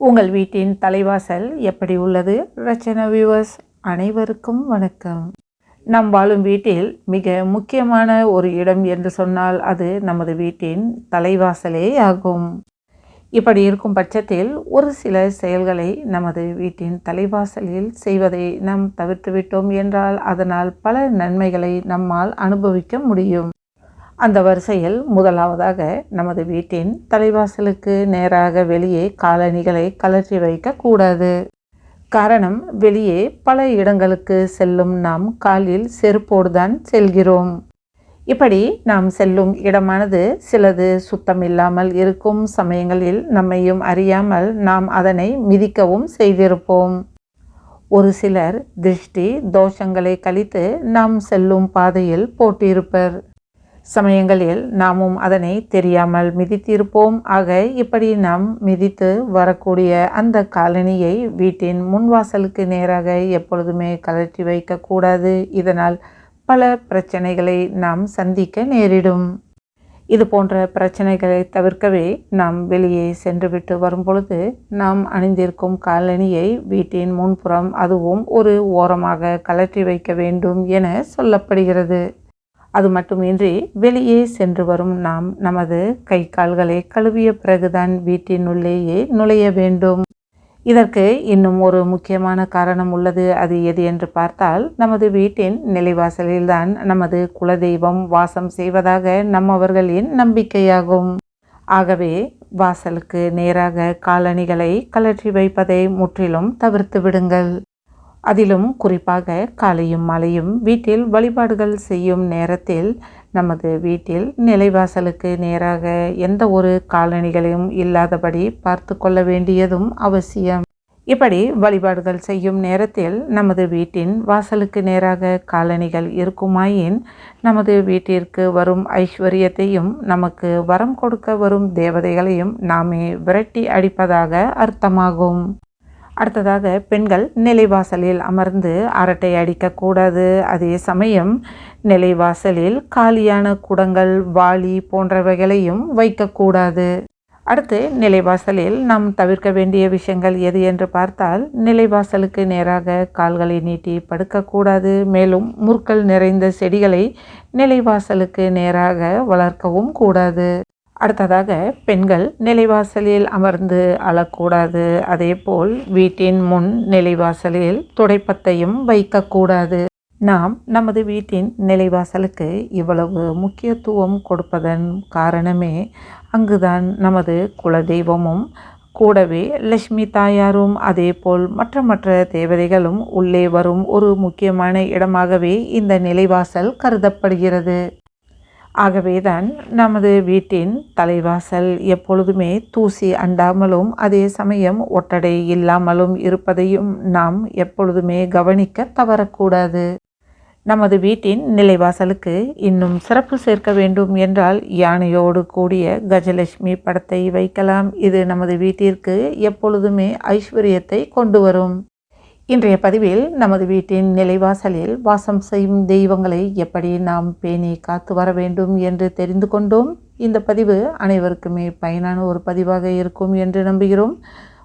உங்கள் வீட்டின் தலைவாசல் எப்படி உள்ளது? ரச்சனா வியூவர்ஸ் அனைவருக்கும் வணக்கம். நம் வாழும் வீட்டில் மிக முக்கியமான ஒரு இடம் என்று சொன்னால் அது நமது வீட்டின் தலைவாசலே ஆகும். இப்படி இருக்கும் பட்சத்தில் ஒரு சில செயல்களை நமது வீட்டின் தலைவாசலில் செய்வதை நாம் தவிர்த்துவிட்டோம் என்றால் அதனால் பல நன்மைகளை நம்மால் அனுபவிக்க முடியும். அந்த வரிசையில் முதலாவதாக நமது வீட்டின் தலைவாசலுக்கு நேராக வெளியே காலணிகளை கலற்றி வைக்கக்கூடாது காரணம் வெளியே பல இடங்களுக்கு செல்லும் நாம் காலில் செருப்போடுதான் செல்கிறோம். இப்படி நாம் செல்லும் இடமானது சிலது சுத்தமில்லாமல் இருக்கும் சமயங்களில் நம்மையும் அறியாமல் நாம் அதனை மிதிக்கவும் செய்திருப்போம். ஒரு சிலர் திருஷ்டி தோஷங்களை கழித்து நாம் செல்லும் பாதையில் போட்டிருப்பர். சமயங்களில் நாமும் அதனை தெரியாமல் மிதித்திருப்போம். ஆக இப்படி நாம் மிதித்து வரக்கூடிய அந்த காலனியை வீட்டின் முன்வாசலுக்கு நேராக எப்பொழுதுமே கலற்றி வைக்கக்கூடாது. இதனால் பல பிரச்சனைகளை நாம் சந்திக்க நேரிடும். இது போன்ற பிரச்சனைகளை தவிர்க்கவே நாம் வெளியே சென்றுவிட்டு வரும்பொழுது நாம் அணிந்திருக்கும் காலணியை வீட்டின் முன்புறம் அதுவும் ஒரு ஓரமாக கலற்றி வைக்க வேண்டும் என சொல்லப்படுகிறது. அது மட்டுமின்றி வெளியே சென்று வரும் நாம் நமது கை கால்களை கழுவிய பிறகுதான் வீட்டினுள்ளேயே நுழைய வேண்டும். இதற்கு இன்னும் ஒரு முக்கியமான காரணம் உள்ளது. அது எது என்று பார்த்தால் நமது வீட்டின் நிலைவாசலில்தான் நமது குலதெய்வம் வாசம் செய்வதாக நம்மவர்களின் நம்பிக்கையாகும். ஆகவே வாசலுக்கு நேராக காலணிகளை கலற்றி வைப்பதை முற்றிலும் தவிர்த்து விடுங்கள். அதிலும் குறிப்பாக காலையும் மாலையும் வீட்டில் வழிபாடுகள் செய்யும் நேரத்தில் நமது வீட்டில் நிலைவாசலுக்கு நேராக எந்த ஒரு காலணிகளையும் இல்லாதபடி பார்த்து கொள்ள வேண்டியதும் அவசியம். இப்படி வழிபாடுகள் செய்யும் நேரத்தில் நமது வீட்டின் வாசலுக்கு நேராக காலணிகள் இருக்குமாயின் நமது வீட்டிற்கு வரும் ஐஸ்வர்யத்தையும் நமக்கு வரம் கொடுக்க வரும் தேவதைகளையும் நாமே விரட்டி அடிப்பதாக அர்த்தமாகும். அடுத்ததாக பெண்கள் நிலைவாசலில் அமர்ந்து அரட்டை அடிக்கக்கூடாது அதே சமயம் நிலைவாசலில் காலியான குடங்கள் வாளி போன்றவைகளையும் வைக்கக்கூடாது அடுத்து நிலைவாசலில் நாம் தவிர்க்க வேண்டிய விஷயங்கள் எது என்று பார்த்தால் நிலைவாசலுக்கு நேராக கால்களை நீட்டி படுக்கக்கூடாது மேலும் முற்கள் நிறைந்த செடிகளை நிலைவாசலுக்கு நேராக வளர்க்கவும் கூடாது. அடுத்ததாக பெண்கள் நிலைவாசலில் அமர்ந்து அழக்கூடாது. அதேபோல் வீட்டின் முன் நிலைவாசலில் துடைப்பத்தையும் வைக்கக்கூடாது. நாம் நமது வீட்டின் நிலைவாசலுக்கு இவ்வளவு முக்கியத்துவம் கொடுப்பதன் காரணமே அங்குதான் நமது குலதெய்வமும். கூடவே லட்சுமி தாயாரும் அதேபோல் மற்ற மற்ற தேவதைகளும் உள்ளே வரும் ஒரு முக்கியமான இடமாகவே இந்த நிலைவாசல் கருதப்படுகிறது. ஆகவேதான் நமது வீட்டின் தலைவாசல் எப்பொழுதுமே தூசி அண்டாமலும் அதே சமயம் ஒட்டடை இல்லாமலும் இருப்பதையும் நாம் எப்பொழுதுமே கவனிக்க தவறக்கூடாது. நமது வீட்டின் நிலைவாசலுக்கு இன்னும் சிறப்பு சேர்க்க வேண்டும் என்றால் யானையோடு கூடிய கஜலட்சுமி படத்தை வைக்கலாம். இது நமது வீட்டிற்கு எப்பொழுதுமே ஐஸ்வர்யத்தை கொண்டு வரும். இன்றைய பதிவில் நமது வீட்டின் நிலைவாசலில் வாசம் செய்யும் தெய்வங்களை எப்படி நாம் பேணி காத்து வர வேண்டும் என்று தெரிந்து கொண்டோம். இந்த பதிவு அனைவருக்குமே பயனான ஒரு பதிவாக இருக்கும் என்று நம்புகிறோம்.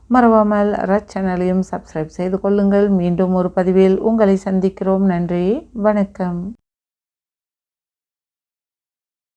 மறவாமல் ரச் சேனலையும் சப்ஸ்கிரைப் செய்து கொள்ளுங்கள். மீண்டும் ஒரு பதிவில் உங்களை சந்திக்கிறோம். நன்றி. வணக்கம்.